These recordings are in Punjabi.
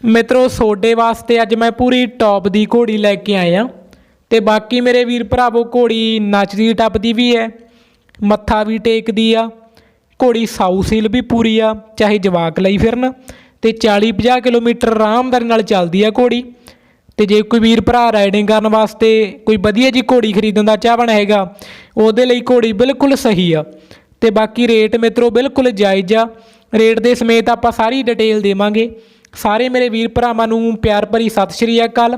ਮਿੱਤਰੋ ਸੋਡੇ ਵਾਸਤੇ ਅੱਜ ਮੈਂ ਪੂਰੀ ਟੌਪ ਦੀ ਘੋੜੀ ਲੈ ਕੇ ਆਇਆ। ਤੇ ਬਾਕੀ ਮੇਰੇ ਵੀਰ ਭਰਾਵੋ, ਘੋੜੀ ਨੱਚਦੀ, ਟੱਪਦੀ ਵੀ ਹੈ, ਮੱਥਾ ਵੀ ਟੇਕਦੀ ਆ, ਘੋੜੀ ਸਾਊ ਸੀਲ ਵੀ ਪੂਰੀ ਆ, ਚਾਹੇ ਜਵਾਕ ਲਈ ਫਿਰਨ। ਤੇ 40-50 ਕਿਲੋਮੀਟਰ ਆਰਾਮਦਾਰੀ ਨਾਲ ਚੱਲਦੀ ਆ ਘੋੜੀ। ਤੇ ਜੇ ਕੋਈ ਵੀਰ ਭਰਾ ਰਾਈਡਿੰਗ ਕਰਨ ਵਾਸਤੇ ਕੋਈ ਵਧੀਆ ਜੀ ਘੋੜੀ ਖਰੀਦਣ ਦਾ ਚਾਹਵਣ ਹੈਗਾ, ਉਹਦੇ ਲਈ ਘੋੜੀ ਬਿਲਕੁਲ ਸਹੀ ਆ। ਤੇ ਬਾਕੀ ਰੇਟ ਮਿੱਤਰੋ, ਬਿਲਕੁਲ ਜਾਇਜ਼ ਆ। ਰੇਟ ਦੇ ਸਮੇਤ ਆਪਾਂ ਸਾਰੀ ਡਿਟੇਲ ਦੇਵਾਂਗੇ। ਸਾਰੇ ਮੇਰੇ ਵੀਰ ਭਰਾਵਾਂ ਨੂੰ ਪਿਆਰ ਭਰੀ ਸਤਿ ਸ਼੍ਰੀ ਅਕਾਲ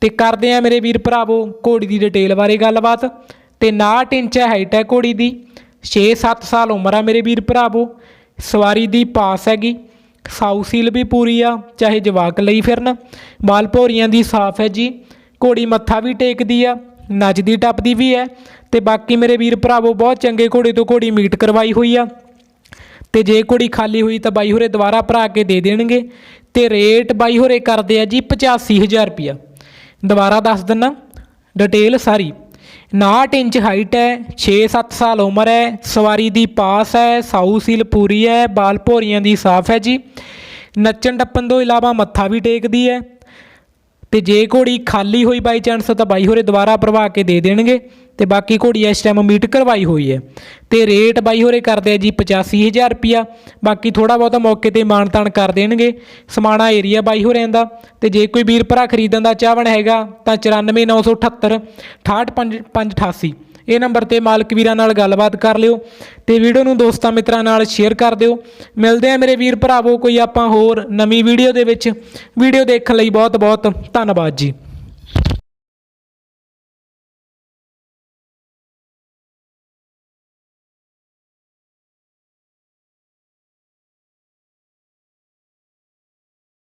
ਤੇ ਕਰਦੇ ਆ ਮੇਰੇ ਵੀਰ ਭਰਾਵੋ ਘੋੜੀ ਦੀ ਡਿਟੇਲ ਬਾਰੇ ਗੱਲਬਾਤ ਤੇ 59 ਇੰਚ ਹਾਈਟ ਹੈ ਘੋੜੀ ਦੀ। 6-7 ਸਾਲ ਉਮਰ ਆ ਮੇਰੇ ਵੀਰ ਭਰਾਵੋ। ਸਵਾਰੀ ਦੀ ਪਾਸ ਹੈਗੀ। ਸਾਊ ਸੀਲ ਵੀ ਪੂਰੀ ਆ, ਚਾਹੇ ਜਵਾਕ ਲਈ ਫਿਰਨ। ਬਾਲ ਭੋਰੀਆਂ ਦੀ ਸਾਫ਼ ਹੈ ਜੀ। ਘੋੜੀ ਮੱਥਾ ਵੀ ਟੇਕਦੀ ਆ, ਨੱਚਦੀ ਟੱਪਦੀ ਵੀ ਹੈ ਤੇ ਬਾਕੀ ਮੇਰੇ ਵੀਰ ਭਰਾਵੋ ਬਹੁਤ ਚੰਗੇ ਘੋੜੇ ਤੋਂ ਘੋੜੀ ਮੀਟ ਕਰਵਾਈ ਹੋਈ ਆ। ਤੇ ਜੇ ਘੋੜੀ ਖਾਲੀ ਹੋਈ ਤਾਂ ਬਾਈ ਹੋਰੇ ਦੁਬਾਰਾ ਭਰਾ ਕੇ ਦੇ ਦੇਣਗੇ। ਤੇ ਰੇਟ ਬਾਈ ਹੋਰੇ ਕਰਦੇ ਆ ਜੀ 85000 ਰੁਪਿਆ ਦੁਬਾਰਾ ਦੱਸ ਦਿੰਨਾ ਡਿਟੇਲ ਸਾਰੀ। 59 ਇੰਚ ਹਾਈਟ ਹੈ 6-7 ਸਾਲ ਉਮਰ ਹੈ, ਸਵਾਰੀ ਦੀ ਪਾਸ ਹੈ, ਸਾਊ ਸੀਲ ਪੂਰੀ ਹੈ, ਬਾਲ ਭੋਰੀਆਂ ਦੀ ਸਾਫ਼ ਹੈ ਜੀ। ਨੱਚਣ ਟੱਪਣ ਤੋਂ ਇਲਾਵਾ ਮੱਥਾ ਵੀ ਟੇਕਦੀ ਹੈ। ਤੇ ਜੇ ਘੋੜੀ ਖਾਲੀ ਹੋਈ ਬਾਈ ਚਾਂਸ ਤਾਂ ਬਾਈ ਹੋਰੇ ਦੁਬਾਰਾ ਭਰਵਾ ਕੇ ਦੇ ਦੇਣਗੇ। ਤੇ ਬਾਕੀ ਘੋੜੀ ਇਸ ਟਾਈਮ ਮੀਟ ਕਰਵਾਈ ਹੋਈ ਹੈ। ਤੇ ਰੇਟ ਬਾਈ ਹੋਰੇ ਕਰਦੇ ਆ ਜੀ 85000 ਰੁਪਿਆ ਬਾਕੀ ਥੋੜਾ ਬਹੁਤਾ ਮੌਕੇ ਤੇ ਮਾਨਤਾਨ ਕਰ ਦੇਣਗੇ। ਸਮਾਣਾ ਏਰੀਆ ਬਾਈ ਹੋਰਿਆਂ ਦਾ। ਤੇ ਜੇ ਕੋਈ ਵੀਰ ਭਰਾ ਖਰੀਦਣ ਦਾ ਚਾਹਵਣ ਹੈਗਾ ਤਾਂ 94978 68588 ਇਹ ਨੰਬਰ ਤੇ ਮਾਲਕ ਵੀਰਾਂ ਨਾਲ ਗੱਲਬਾਤ ਕਰ ਲਿਓ। ਤੇ ਵੀਡੀਓ ਨੂੰ ਦੋਸਤਾਂ ਮਿੱਤਰਾਂ ਨਾਲ ਸ਼ੇਅਰ ਕਰ ਦਿਓ। ਮਿਲਦੇ ਆ ਮੇਰੇ ਵੀਰ ਭਰਾਵੋ ਕੋਈ ਆਪਾਂ ਹੋਰ ਨਵੀਂ ਵੀਡੀਓ ਦੇ ਵਿੱਚ। ਵੀਡੀਓ ਦੇਖਣ ਲਈ ਬਹੁਤ ਬਹੁਤ ਧੰਨਵਾਦ ਜੀ।